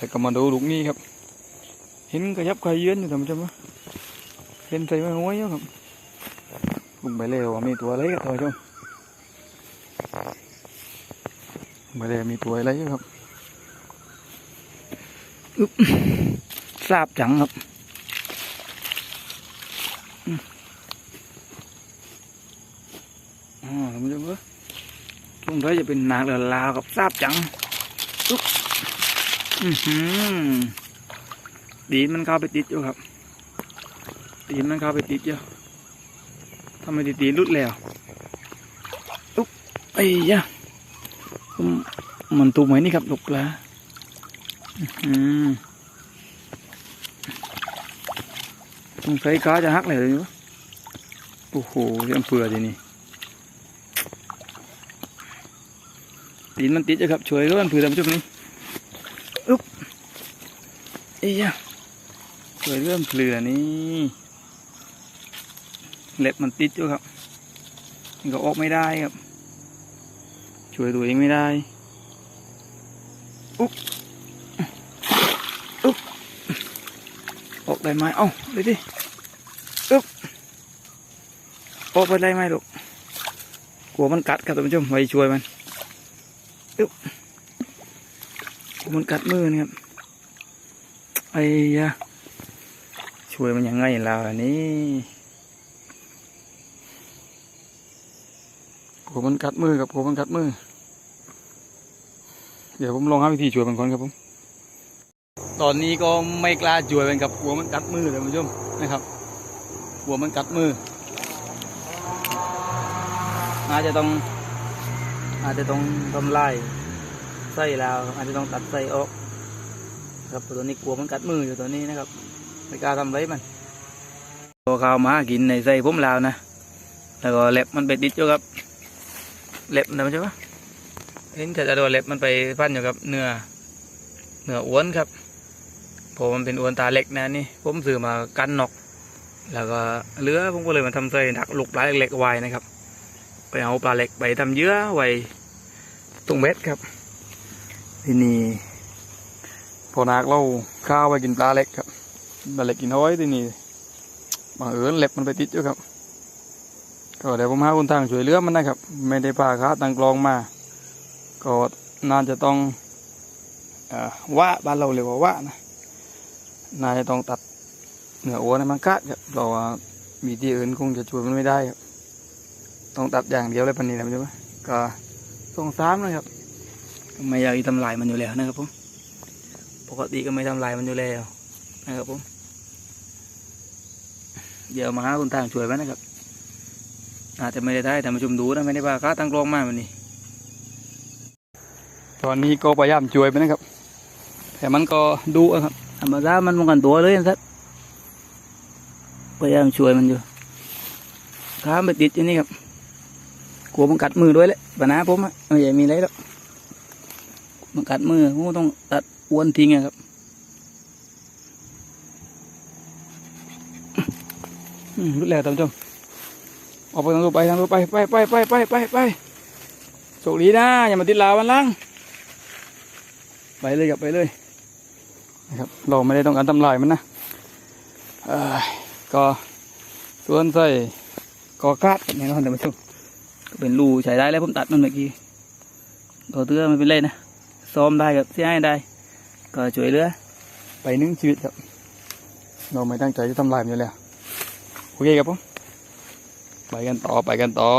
แล้วก็มาดูลูกนี้ครับ เห็นกระยับกระเยือนอยู่ท่านผู้ชมวะเห็นใส่ไม้ห้อยอยู่ครับลุงไปเลยว่ามีตัวอะไรครับท่านผู้ชมลุงไปเลยมีตัวอะไรอยู่ครับอึ๊บทราบจังครับอ๋อท่านผู้ชมวะตรงนี้จะเป็นนางเรือลาวกับทราบจังอึ๊บ อือหือตีนมันเข้าไปติดอยู่ครับตีนมันเข้าไปติดอยู่ทำไมตีนรุดแล้วอุ๊บไอ้ยะมันตูไหมนี่ครับลูกปลาอื้อหืองสัยก้าจะหักเลยอยู่โอ้โหเรื่องเฟือทีนี่ตีนมันติดอยู่ครับช่วยก็มันเผื่อทำจุดนี้อุ๊บไอ้ ยะสวยเริ่มเปลือนี่เล็บมันติดอยู่ครับมันก็ออกไม่ได้ครับ ช่วยตัวเองไม่ได้ อุ๊บอุ๊บออกได้ไหมเอ้าเลยดิอุ๊บออกไปได้ไหมลูกกลัวมันกัดครับท่านผู้ชมไว้ช่วยมันอุ๊บกลัวมันกัดมือนะครับ ไอ้ยะช่วยมันยังไงเราอันนี้กลัวมันกัดมือกับกลัวมันกัดมือ เดี๋ยวผมลองหาวิธีช่วยมันก่อนครับผมตอนนี้ก็ไม่กล้าช่วยมันครับกลัวมันกัดมือเลยคุณผู้ชมนะครับกลัวมันกัดมืออาจจะต้อง อาจจะต้องทำลายไส้แล้วครับอาจจะต้องตัดไส้ออก ครับตัวนี้กลัวมันกัดมืออยู่ตัวนี้นะครับไม่กล้าทำไรมันตัวข้าวหมากินในไส้ผมลาวนะแล้วก็เล็บมันไปติดอยู่กับเล็บนะมันใช่ปะเห็นจะโดนเล็บมันไปพันอยู่กับเนื้อเนื้ออ้วนครับเพอมันเป็นอ้วนตาเล็กนะนี่ผมซื้อมากันนก แล้วก็เลือผมก็เลยมาทำไส้ดักลูกปลาเล็กๆไว้นะครับ ไปเอาปลาเล็กไปทำเยื่อไว้ตรงเบ็ดครับ ที่นี่ พอนักเราข้าวไปกินปลาเล็กครับปลาเล็กกินน้อยที่นี่บังเอิญเล็บมันไปติดอยู่ครับ ก็เดี๋ยวผมหาคนทางช่วยเหลือมันนะครับ ไม่ได้พาค้าตังกลองมา ก็น่าจะต้องอว่าบ้านเราเรียกว่าว่านะนาจะต้องตัดเนื้อวัวในมันกัดครับเราว่ามีที่อื่นคงจะช่วยมันไม่ได้ครับ ต้องตัดอย่างเดียวเลยปันนี้นะใช่ไหมก็สงสารนะครับ ไม่อยากทำลายมันอยู่แล้วนะครับผม ปกติก็ไม่ทำลายมันอยู่แล้วนะครับผม เดี๋ยวมาหาคนทางช่วยไว้นะครับ อาจจะไม่ได้ได้แต่มาชมดูนะไม่ได้ว่าค้าตั้งกลองมากวันนี้ตอนนี้ก็พยายามช่วยไปนะครับ แต่มันก็ดูครับธรรมดามันป้องกันตัวเลยนะครับพยายามช่วยมันอยู่ขาไม่ติดอยู่นี่ครับกลัวมันกัดมือด้วยแหละปัญหาผมอะไม่ใช่มีอะไรหรอกมันกัดมือผมต้องตัด อ้วนทิ้งครับรู้แล้วท่านผู้ชมออกไปทางรูปไปทางรูปไปไปไปไปไปไปไปโชคดีนะอย่ามาติดลาวันหลังไปเลยครับไปเลยนะครับเราไม่ได้ต้องการทำลายมันนะอ้ยก็ส่วนใส่กอคาดแน่นอนท่านผู้ชมก็เป็นรูใช้ได้แล้วผมตัดมันเมื่อกี้ตัวเตื้อไม่เป็นไรนะซ้อมได้กับเสียให้ได้ ก็ช่วยเหลือไปนึ่งชีวิตครับ เราไม่ตั้งใจจะทำลายมันอยู่แล้ว โอเคครับผม ไปกันต่อไปกันต่อ